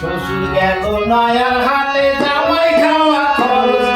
শ্বশুর গেল নয়ার হাতে জামাই খাওয়া খরচ।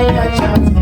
I got chance.